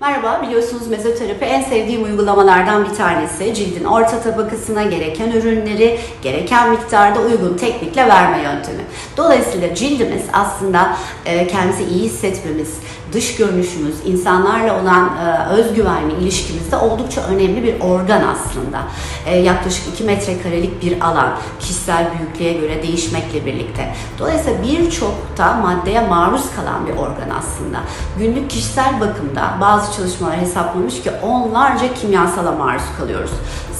Merhaba, biliyorsunuz mezoterapi en sevdiğim uygulamalardan bir tanesi. Cildin orta tabakasına gereken ürünleri gereken miktarda uygun teknikle verme yöntemi. Dolayısıyla cildimiz aslında e, kendimizi iyi hissetmemiz, dış görünüşümüz, insanlarla olan e, özgüvenli ilişkimizde oldukça önemli bir organ aslında. E, yaklaşık 2 metrekarelik bir alan, kişisel büyüklüğe göre değişmekle birlikte. Dolayısıyla birçok da maddeye maruz kalan bir organ aslında. Günlük kişisel bakımda bazı çalışmalar hesaplamış ki onlarca kimyasala maruz kalıyoruz.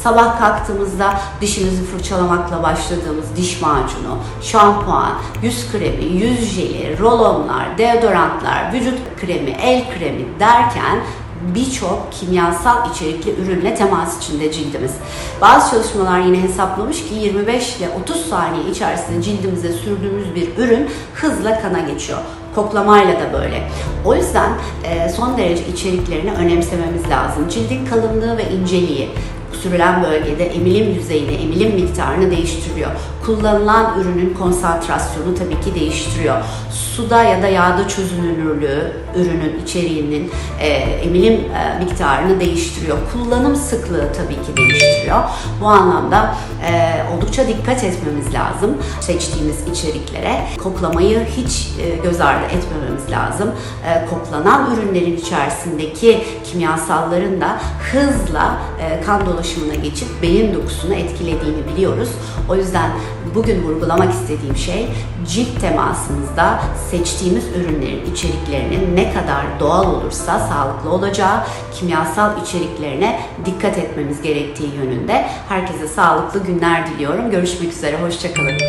Sabah kalktığımızda dişimizi fırçalamakla başladığımız diş macunu, şampuan, yüz kremi, yüz jeli, rolonlar, deodorantlar, vücut kremi, el kremi derken birçok kimyasal içerikli ürünle temas içinde cildimiz. Bazı çalışmalar yine hesaplamış ki 25 ile 30 saniye içerisinde cildimize sürdüğümüz bir ürün hızla kana geçiyor. Koklamayla da böyle. O yüzden son derece içeriklerini önemsememiz lazım. Cildin kalınlığı ve inceliği, sürülen bölgede emilim yüzeyini, emilim miktarını değiştiriyor. Kullanılan ürünün konsantrasyonu tabii ki değiştiriyor. Suda ya da yağda çözünürlüğü ürünün içeriğinin e, emilim e, miktarını değiştiriyor. Kullanım sıklığı tabii ki değiştiriyor. Bu anlamda e, oldukça dikkat etmemiz lazım seçtiğimiz içeriklere. Koklamayı hiç e, göz ardı etmememiz lazım. E, koklanan ürünlerin içerisindeki kimyasalların da hızla e, kan dolaşımına geçip beyin dokusunu etkilediğini biliyoruz. O yüzden bugün vurgulamak istediğim şey cilt temasımızda seçtiğimiz ürünlerin içeriklerinin ne kadar doğal olursa sağlıklı olacağı, kimyasal içeriklerine dikkat etmemiz gerektiği yönünde. Herkese sağlıklı günler diliyorum. Görüşmek üzere, hoşçakalın.